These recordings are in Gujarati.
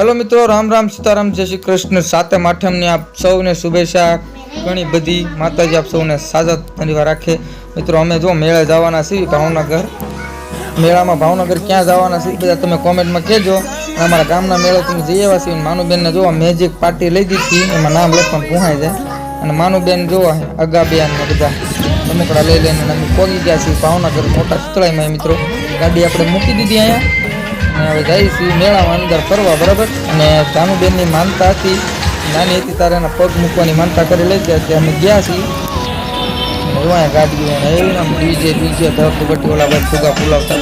હેલો મિત્રો, રામ રામ સીતારામ, જય શ્રી કૃષ્ણ. સાતમ આઠમની આપ સૌને શુભેચ્છા. ઘણી બધી માતાજી આપ સૌને સાજા ધન્યવાદ રાખે. મિત્રો, અમે જો મેળે જવાના છીએ, ભાવનગર. મેળામાં ભાવનગર ક્યાં જવાના છીએ બધા તમે કોમેન્ટમાં કહેજો. અમારા ગામના મેળો તમે જઈ આવ્યા છીએ. માનુબેનને જોવા મેજિક પાર્ટી લઈ દીધી એમાં નામ લખવાનું પૂહાઈ જાય. અને માનુબેન જોવા અગાબેન ને બધા. રમકડા લઈ લઈને અમે પહોંચી ગયા છીએ ભાવનગર મોટા સુતળાઈમાં, મિત્રો. ગાડી આપણે મૂકી દીધી અહીંયા. અને હવે જાય છીએ મેળામાં અંદર ફરવા, બરાબર? અને જાનુબેનની માનતા હતી. નાની હતી, તારે એના પગ મૂકવાની માનતા કરી લઈ ગયા ત્યાં અમે ગયા છીએ. અહીંયા ગાડીઓ અને એવી આમ ડીજે ડીજે ધક ઓલા બધા ફુગા ફુલાવતા.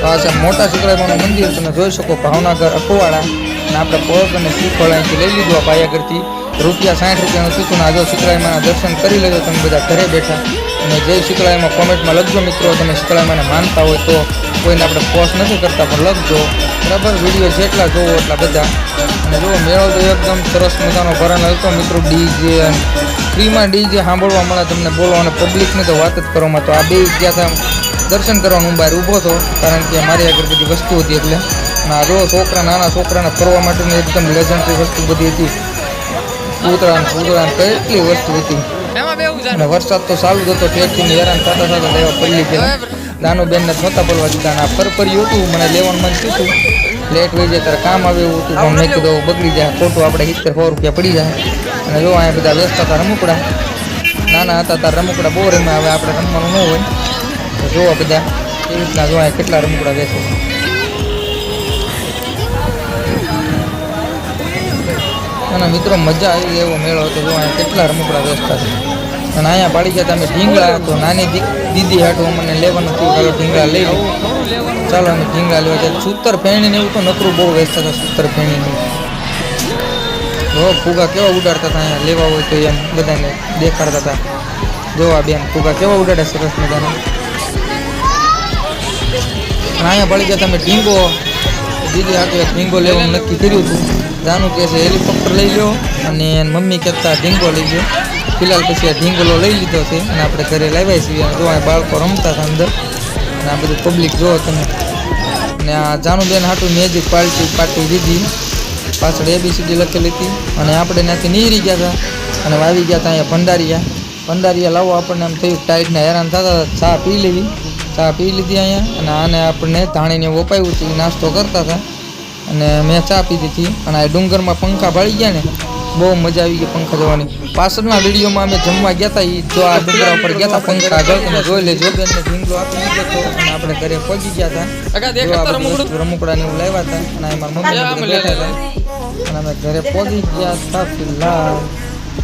તો આ છે મોટા શુક્રાબાનું મંદિર. તમે જોઈ શકો ભાવનગર અકવાડા અને આપણે પગ અને શ્રીફળ અહીંથી લઈ લીધું આ પાયાગઢથી. રૂપિયા સાઠ રૂપિયાનું ચૂકું આજો શીકળાઈમાના દર્શન કરી લેજો તમે બધા ઘરે બેઠા. અને જે શીકળાઈમાં કોમેન્ટમાં લખજો મિત્રો, તમે શીકળાઈમાને માનતા હોય તો કોઈને આપણે પોસ્ટ નથી કરતા, પણ લખજો. બરાબર? વીડિયો જેટલા જોવો એટલા બધા. અને જુઓ, મેળો તો એકદમ સરસ મજાનો ભરાનો હતો મિત્રો, ડીજે ફ્રીમાં ડીજે સાંભળવા મળે તમને બોલો અને પબ્લિકની તો વાત જ કરવામાં તો આ બે ગયા હતા દર્શન કરવાનું, હું બહાર ઊભો હતો, કારણ કે મારી આગળ બધી વસ્તુ હતી એટલે. અને આ જો છોકરા, નાના છોકરાને ફરવા માટેની એકદમ લેજન્ડરી વસ્તુ બધી હતી. ઉતરાણ કૂતરા કેટલી વસ્તુ હતી. અને વરસાદ તો ચાલુ જ હતો ઠેઠથી હેરાન થતા થતા લેવા પલ્લી ગયા. નાનુબેનને છોતા પડવા દીધા આ ફરફર્યું હતું મને લેવાનું મન થયું હતું. લેટ વહી જાય ત્યારે કામ આવ્યું હતું પણ મેં કીધું બગડી જાય ખોટું આપણે સિત્તેર સો રૂપિયા પડી જાય. અને જો અહીંયા બધા વ્યસ્ત હતા રમકડા. નાના હતા તાર રમકડા બહુ રમ્યા હવે આપણે રમવાનું ન હોય. તો જોવા બધા એવી રીતના જો અહીંયા કેટલા રમકડા બેસે. અને મિત્રો મજા આવી એવો મેળો હતો. જો કેટલા રમકડા વેચતા છે અને અહીંયા પાડી ગયા તમે ઢીંગળા તો નાની દીદી હાટું અમને લેવાનું થયું ચાલો ઢીંગળા લઈ ચાલો અમે ઢીંગળા લેવા જાય સૂતર ફેણી ને એવું તો નકરું બહુ વેચતા હતા, સૂતર ફેણી ને જો, ફુગા કેવા ઉડાડતા હતા અહીંયા? લેવા હોય તો એમ બધાને દેખાડતા હતા. જોવા બેન, ફુગા કેવા ઉડાડે સરસ મજાના. અહીંયા પડી ગયા તમે ઢીંગો. દીદી આખરે ઢીંગો લેવાનું નક્કી કર્યું હતું. જાનું કહે છે, હેલિકોપ્ટર લઈ લો અને મમ્મી કહેતા, ઢીંગો લઈ લો ફિલહાલ પછી આ ઢીંગલો લઈ લીધો છે અને આપણે ઘરે લાવ્યા છીએ. અને જોવા બાળકો રમતા હતા અંદર, અને આ બધું પબ્લિક જોવો તમે. અને આ જાનુબેન હાટું મેજિક પાર્ટી પાર્ટી દીધી. પાછળ એબીસીડી લખેલી હતી. અને આપણે ત્યાંથી નીકળી ગયા હતા. અને વાવી ગયા હતા અહીંયા ભંડારિયા. ભંડારિયા લાવો આપણને એમ થયું, ટાઈટને હેરાન થતા ચા પી લેવી. ચા પી લીધી અહીંયા. અને આને આપણને ધાણીને વપાયું હતું. નાસ્તો કરતા હતા. અને મેં ચા પીધી હતી. અને આ ડુંગરમાં પંખા ભાળી ગયા ને બહુ મજા આવી ગઈ પંખા જોવાની. પાછળના વિડીયોમાં અમે જમવા ગયા હતા. એ જો આ ડુંગરા ઉપર ગયા હતા પંખા આગળ. તમે જોઈ લેજો. બેનને ઢીંગલો આપી દીધો હતો. અને આપણે ઘરે પહોંચી ગયા હતા. રમકડાને એવું લાવ્યા હતા. અને એમાં મમ્મી અને અમે ઘરે પહોંચી ગયા હતા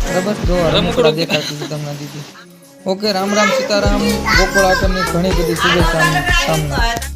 બરાબર? જો રમકડા દેખાતી તમને દીધી. ઓકે રામ રામ સીતારામ. ગોકુળ આટમની ઘણી બધી શુભેચ્છા સામના